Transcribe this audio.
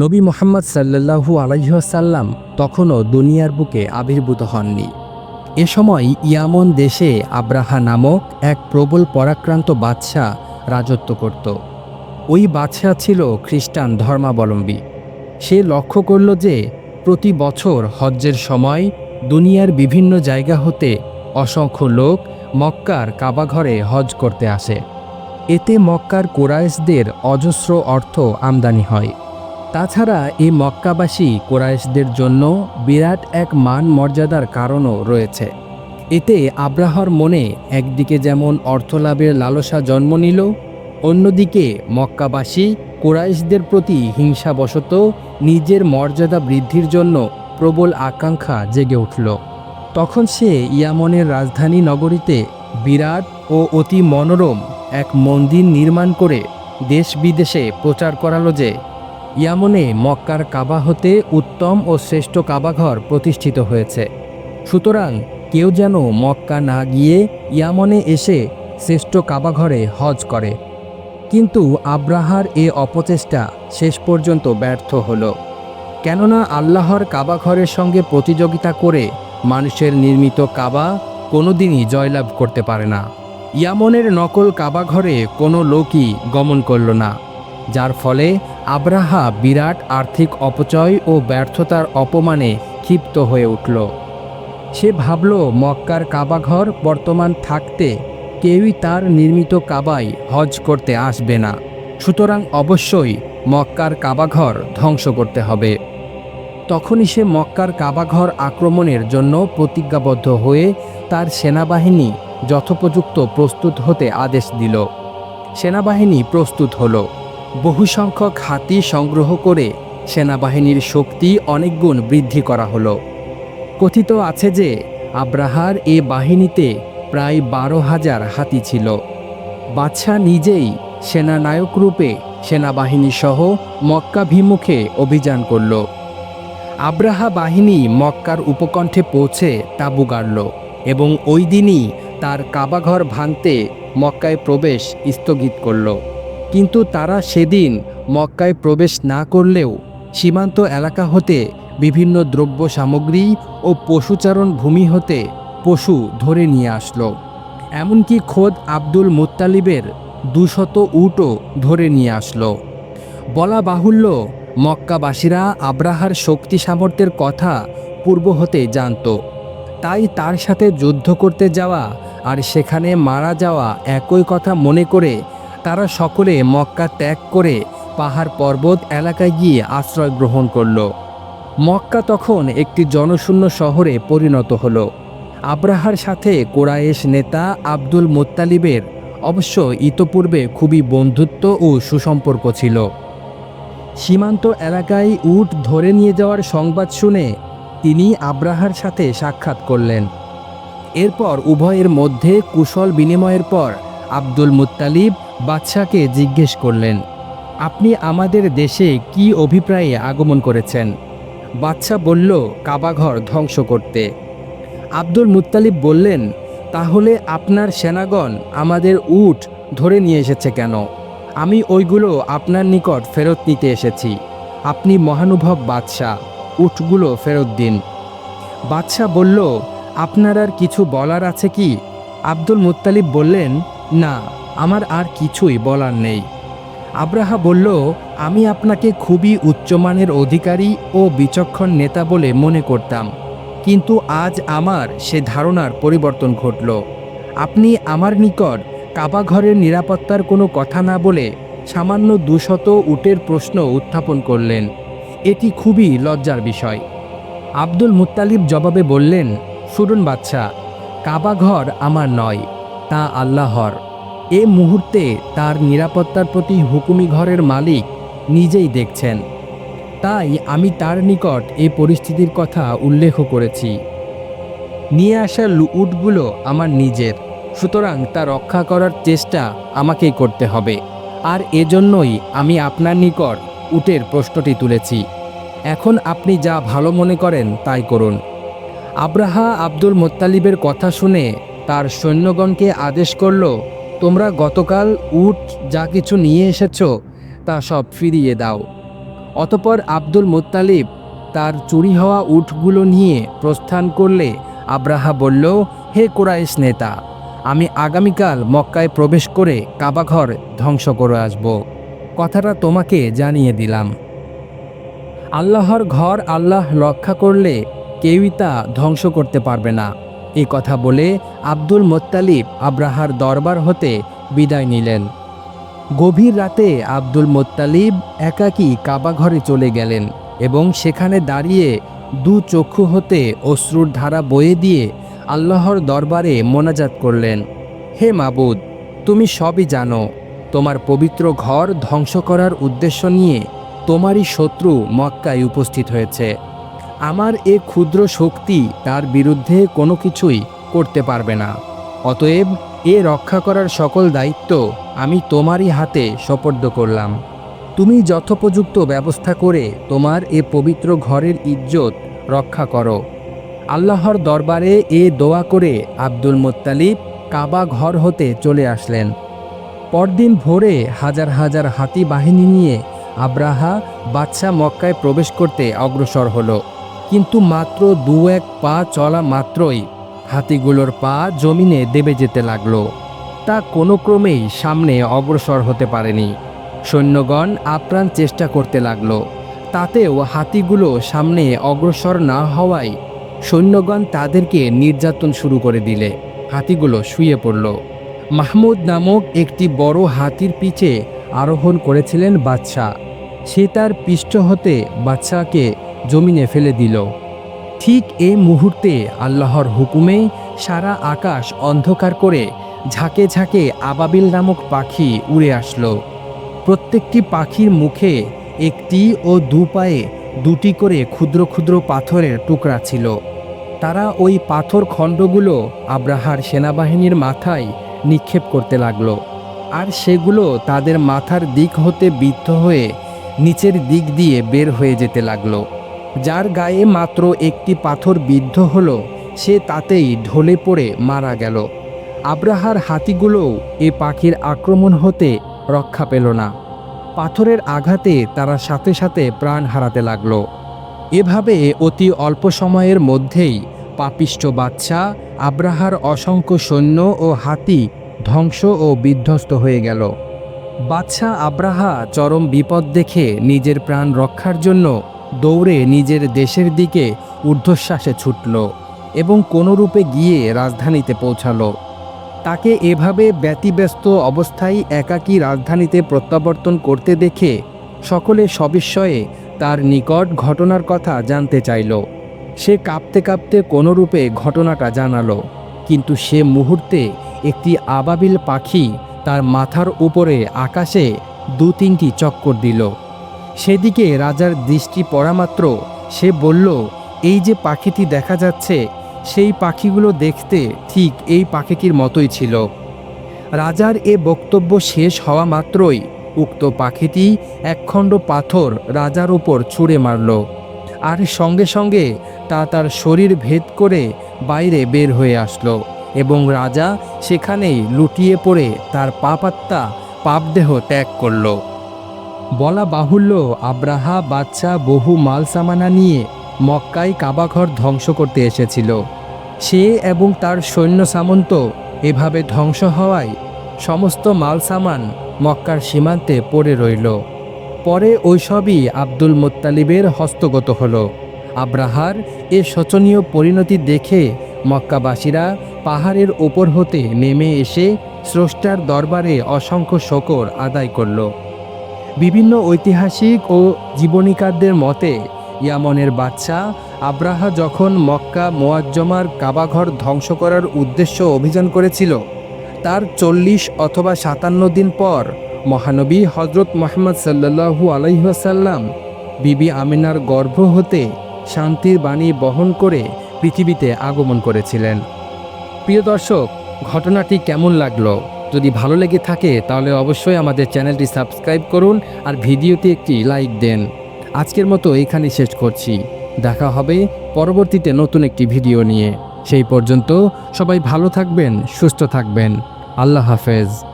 নবী মোহাম্মদ সাল্লাল্লাহু আলাইসাল্লাম তখনও দুনিয়ার বুকে আবির্ভূত হননি। এ সময় ইয়ামন দেশে আব্রাহা নামক এক প্রবল পরাক্রান্ত বাদশাহ রাজত্ব করত। ওই বাদশাহ ছিল খ্রিস্টান ধর্মাবলম্বী। সে লক্ষ্য করল যে প্রতি বছর হজ্জের সময় দুনিয়ার বিভিন্ন জায়গা হতে অসংখ্য লোক মক্কার কাবাঘরে হজ করতে আসে। এতে মক্কার কোরাইশদের অজস্র অর্থ আমদানি হয়। তাছাড়া এই মক্কাবাসী কোরাইশদের জন্য বিরাট এক মান মর্যাদার কারণও রয়েছে। এতে আব্রাহর মনে একদিকে যেমন অর্থলাভের লালসা জন্ম নিল, অন্যদিকে মক্কাবাসী কোরাইশদের প্রতি হিংসাবশত নিজের মর্যাদা বৃদ্ধির জন্য প্রবল আকাঙ্ক্ষা জেগে উঠল। তখন সে ইয়ামনের রাজধানী নগরীতে বিরাট ও অতি মনোরম এক মন্দির নির্মাণ করে দেশ বিদেশে প্রচার করালো যে ইয়ামনে মক্কার কাবা হতে উত্তম ও শ্রেষ্ঠ কাবাঘর প্রতিষ্ঠিত হয়েছে। সুতরাং কেউ যেন মক্কা না গিয়ে ইয়ামনে এসে শ্রেষ্ঠ কাবাঘরে হজ করে। কিন্তু আব্রাহার এ অপচেষ্টা শেষ পর্যন্ত ব্যর্থ হলো। কেননা আল্লাহর কাবাঘরের সঙ্গে প্রতিযোগিতা করে মানুষের নির্মিত কাবা কোনোদিনই জয়লাভ করতে পারে না। ইয়ামনের নকল কাবাঘরে কোনো লোকই গমন করল না। যার ফলে আব্রাহা বিরাট আর্থিক অপচয় ও ব্যর্থতার অপমানে ক্ষিপ্ত হয়ে উঠল। সে ভাবল, মক্কার কাবাঘর বর্তমান থাকতে কেউই তার নির্মিত কাবায় হজ করতে আসবে না। সুতরাং অবশ্যই মক্কার কাবাঘর ধ্বংস করতে হবে। তখনই সে মক্কার কাবাঘর আক্রমণের জন্য প্রতিজ্ঞাবদ্ধ হয়ে তার সেনাবাহিনী যথোপযুক্ত প্রস্তুত হতে আদেশ দিল। সেনাবাহিনী প্রস্তুত হলো। বহু সংখ্যক হাতি সংগ্রহ করে সেনাবাহিনীর শক্তি অনেক গুণ বৃদ্ধি করা হলো। কথিত আছে যে, আব্রাহার এ বাহিনীতে প্রায় বারো হাজার হাতি ছিল। বাদশাহ নিজেই সেনানায়ক রূপে সেনাবাহিনী সহ মক্কাভিমুখে অভিযান করল। আব্রাহা বাহিনী মক্কার উপকণ্ঠে পৌঁছে তাঁবু গাড়ল এবং ওই দিনই তার কাবাঘর ভাঙতে মক্কায় প্রবেশ স্থগিত করল। কিন্তু তারা সেদিন মক্কায় প্রবেশ না করলেও সীমান্ত এলাকা হতে বিভিন্ন দ্রব্য সামগ্রী ও পশুচারণ ভূমি হতে পশু ধরে নিয়ে আসলো। এমনকি খোদ আব্দুল মুত্তালিবের দুশত উটও ধরে নিয়ে আসলো। বলা বাহুল্য, মক্কাবাসীরা আব্রাহার শক্তি সামর্থ্যের কথা পূর্ব হতে জানত। তাই তার সাথে যুদ্ধ করতে যাওয়া আর সেখানে মারা যাওয়া একই কথা মনে করে তারা সকলে মক্কা ত্যাগ করে পাহাড় পর্বত এলাকায় গিয়ে আশ্রয় গ্রহণ করল। মক্কা তখন একটি জনশূন্য শহরে পরিণত হল। আব্রাহার সাথে কোরায়েশ নেতা আব্দুল মোত্তালিবের অবশ্য ইতপূর্বে খুবই বন্ধুত্ব ও সুসম্পর্ক ছিল। সীমান্ত এলাকায় উট ধরে নিয়ে যাওয়ার সংবাদ শুনে তিনি আব্রাহার সাথে সাক্ষাৎ করলেন। এরপর উভয়ের মধ্যে কুশল বিনিময়ের পর আব্দুল মুত্তালিব বাদশাকে জিজ্ঞেস করলেন, আপনি আমাদের দেশে কি অভিপ্রায়ে আগমন করেছেন? বাদশাহ বলল, কাবাঘর ধ্বংস করতে। আব্দুল মুত্তালিব বললেন, তাহলে আপনার সেনাগণ আমাদের উট ধরে নিয়ে এসেছে কেন? আমি ওইগুলো আপনার নিকট ফেরত নিতে এসেছি। আপনি মহানুভব বাদশাহ উটগুলো ফেরত দিন। বাদশাহ বলল, আপনার আর কিছু বলার আছে কি? আব্দুল মুত্তালিব বললেন, না। আমার আর কিছুই বলার নেই। আব্রাহা বলল, আমি আপনাকে খুবই উচ্চমানের অধিকারী ও বিচক্ষণ নেতা বলে মনে করতাম। কিন্তু আজ আমার সে ধারণার পরিবর্তন ঘটল। আপনি আমার নিকট কাবাঘরের নিরাপত্তার কোনো কথা না বলে সামান্য দুশত উটের প্রশ্ন উত্থাপন করলেন। এটি খুবই লজ্জার বিষয়। আব্দুল মুত্তালিব জবাবে বললেন, শুনুন বাচ্চা কাবাঘর আমার নয়, তা আল্লাহর। এ মুহূর্তে তার নিরাপত্তার প্রতি হুকুমি ঘরের মালিক নিজেই দেখছেন। তাই আমি তার নিকট এই পরিস্থিতির কথা উল্লেখ করেছি। নিয়ে আসা উটগুলো আমার নিজের, সুতরাং তা রক্ষা করার চেষ্টা আমাকেই করতে হবে। আর এজন্যই আমি আপনার নিকট উটের প্রশ্নটি তুলেছি। এখন আপনি যা ভালো মনে করেন তাই করুন। আব্রাহা আব্দুল মোত্তালিবের কথা শুনে তার সৈন্যগণকে আদেশ করল তোমরা গতকাল উট যা কিছু নিয়ে এসেছ, তা সব ফিরিয়ে দাও। অতপর আব্দুল মুত্তালিব তার চুরি হওয়া উঠগুলো নিয়ে প্রস্থান করলে আব্রাহা বলল, হে কুরাইশ নেতা, আমি আগামীকাল মক্কায় প্রবেশ করে কাবাঘর ধ্বংস করে আসব। কথাটা তোমাকে জানিয়ে দিলাম। আল্লাহর ঘর আল্লাহ রক্ষা করলে কেউই তা ধ্বংস করতে পারবে না। এই কথা বলে আব্দুল মোত্তালিব আব্রাহার দরবার হতে বিদায় নিলেন। গভীর রাতে আব্দুল মোত্তালিব একাকী কাবাঘরে চলে গেলেন এবং সেখানে দাঁড়িয়ে দু চক্ষু হতে অশ্রুর ধারা বয়ে দিয়ে আল্লাহর দরবারে মোনাজাত করলেন, হে মাবুদ, তুমি সবই জানো, তোমার পবিত্র ঘর ধ্বংস করার উদ্দেশ্য নিয়ে তোমারই শত্রু মক্কায় উপস্থিত হয়েছে। আমার এ ক্ষুদ্র শক্তি তার বিরুদ্ধে কোনো কিছুই করতে পারবে না। অতএব এ রক্ষা করার সকল দায়িত্ব আমি তোমারই হাতে সোপর্দ করলাম। তুমি যথোপযুক্ত ব্যবস্থা করে তোমার এ পবিত্র ঘরের ইজ্জত রক্ষা করো। আল্লাহর দরবারে এ দোয়া করে আব্দুল মোত্তালিব কাবা ঘর হতে চলে আসলেন। পরদিন ভোরে হাজার হাজার হাতি বাহিনী নিয়ে আব্রাহা বাদশাহ মক্কায় প্রবেশ করতে অগ্রসর হলো। কিন্তু মাত্র দু এক পা চলা মাত্রই হাতিগুলোর পা জমিনে দেবে যেতে লাগল। তা কোনো ক্রমেই সামনে অগ্রসর হতে পারেনি। সৈন্যগণ আপ্রাণ চেষ্টা করতে লাগল। তাতেও হাতিগুলো সামনে অগ্রসর না হওয়ায় সৈন্যগণ তাদেরকে নির্যাতন শুরু করে দিলে। হাতিগুলো শুয়ে পড়ল। মাহমুদ নামক একটি বড় হাতির পিছে আরোহণ করেছিলেন বাদশাহ। সে তার পৃষ্ঠ হতে বাদশাকে জমিনে ফেলে দিল। ঠিক এই মুহূর্তে আল্লাহর হুকুমে সারা আকাশ অন্ধকার করে ঝাঁকে ঝাঁকে আবাবিল নামক পাখি উড়ে আসলো। প্রত্যেকটি পাখির মুখে একটি ও দু পায়ে দুটি করে ক্ষুদ্র ক্ষুদ্র পাথরের টুকরা ছিল। তারা ওই পাথর খণ্ডগুলো আব্রাহার সেনাবাহিনীর মাথায় নিক্ষেপ করতে লাগল। আর সেগুলো তাদের মাথার দিক হতে বিদ্ধ হয়ে নিচের দিক দিয়ে বের হয়ে যেতে লাগল। যার গায়ে মাত্র একটি পাথর বিদ্ধ হলো, সে তাতেই ঢলে পড়ে মারা গেল। আব্রাহার হাতিগুলোও এ পাখির আক্রমণ হতে রক্ষা পেল না। পাথরের আঘাতে তারা সাথে সাথে প্রাণ হারাতে লাগল। এভাবে অতি অল্প সময়ের মধ্যেই পাপিষ্ট বাচ্চা, আব্রাহার অসংখ্য সৈন্য ও হাতি ধ্বংস ও বিধ্বস্ত হয়ে গেল। বাদশাহ আব্রাহা চরম বিপদ দেখে নিজের প্রাণ রক্ষার জন্য দৌড়ে নিজের দেশের দিকে ঊর্ধ্বশ্বাসে ছুটল এবং কোনোরূপে গিয়ে রাজধানীতে পৌঁছালো। তাকে এভাবে ব্যতিব্যস্ত অবস্থায় একাকী রাজধানীতে প্রত্যাবর্তন করতে দেখে সকলে সবিস্ময়ে তার নিকট ঘটনার কথা জানতে চাইল। সে কাঁপতে কাঁপতে কোনোরূপে ঘটনাটা জানালো, কিন্তু সে মুহূর্তে একটি আবাবিল পাখি তার মাথার উপরে আকাশে দু তিনটি চক্কর দিল। সেদিকে রাজার দৃষ্টি পড়া মাত্র সে বলল, এই যে পাখিটি দেখা যাচ্ছে, সেই পাখিগুলো দেখতে ঠিক এই পাখিটির মতোই ছিল। রাজার এ বক্তব্য শেষ হওয়া মাত্রই উক্ত পাখিটি একখণ্ড পাথর রাজার ওপর ছুঁড়ে মারল, আর সঙ্গে সঙ্গে তা তার শরীর ভেদ করে বাইরে বের হয়ে আসলো এবং রাজা সেখানেই লুটিয়ে পড়ে তার পাপাত্তা পাপদেহ ত্যাগ করল। বলা বাহুল্য, আব্রাহা বাচ্চা বহু মাল সামানা নিয়ে মক্কায় কাবাঘর ধ্বংস করতে এসেছিল। সে এবং তার সৈন্য সামন্ত এভাবে ধ্বংস হওয়ায় সমস্ত মাল সামান মক্কার সীমান্তে পড়ে রইল। পরে ওইসবই আব্দুল মোত্তালিবের হস্তগত হল। আব্রাহার এ শোচনীয় পরিণতি দেখে মক্কাবাসীরা পাহাড়ের ওপর হতে নেমে এসে স্রষ্টার দরবারে অসংখ্য শকর আদায় করল। বিভিন্ন ঐতিহাসিক ও জীবনীকারদের মতে, ইয়ামনের বাচ্চা আব্রাহা যখন মক্কা মোয়াজ্জমার কাবাঘর ধ্বংস করার উদ্দেশ্য অভিযান করেছিল, তার চল্লিশ অথবা সাতান্ন দিন পর মহানবী হজরত মোহাম্মদ সাল্লাহু আলহিহাসাল্লাম বিবি আমিনার গর্ভ হতে শান্তির বাণী বহন করে পৃথিবীতে আগমন করেছিলেন। প্রিয় দর্শক, ঘটনাটি কেমন লাগল? যদি ভালো লেগে থাকে, তাহলে অবশ্যই আমাদের চ্যানেলটি সাবস্ক্রাইব করুন আর ভিডিওতে একটি লাইক দেন। আজকের মতো এখানে শেষ করছি। দেখা হবে পরবর্তীতে নতুন একটি ভিডিও নিয়ে। সেই পর্যন্ত সবাই ভালো থাকবেন, সুস্থ থাকবেন। আল্লাহ হাফেজ।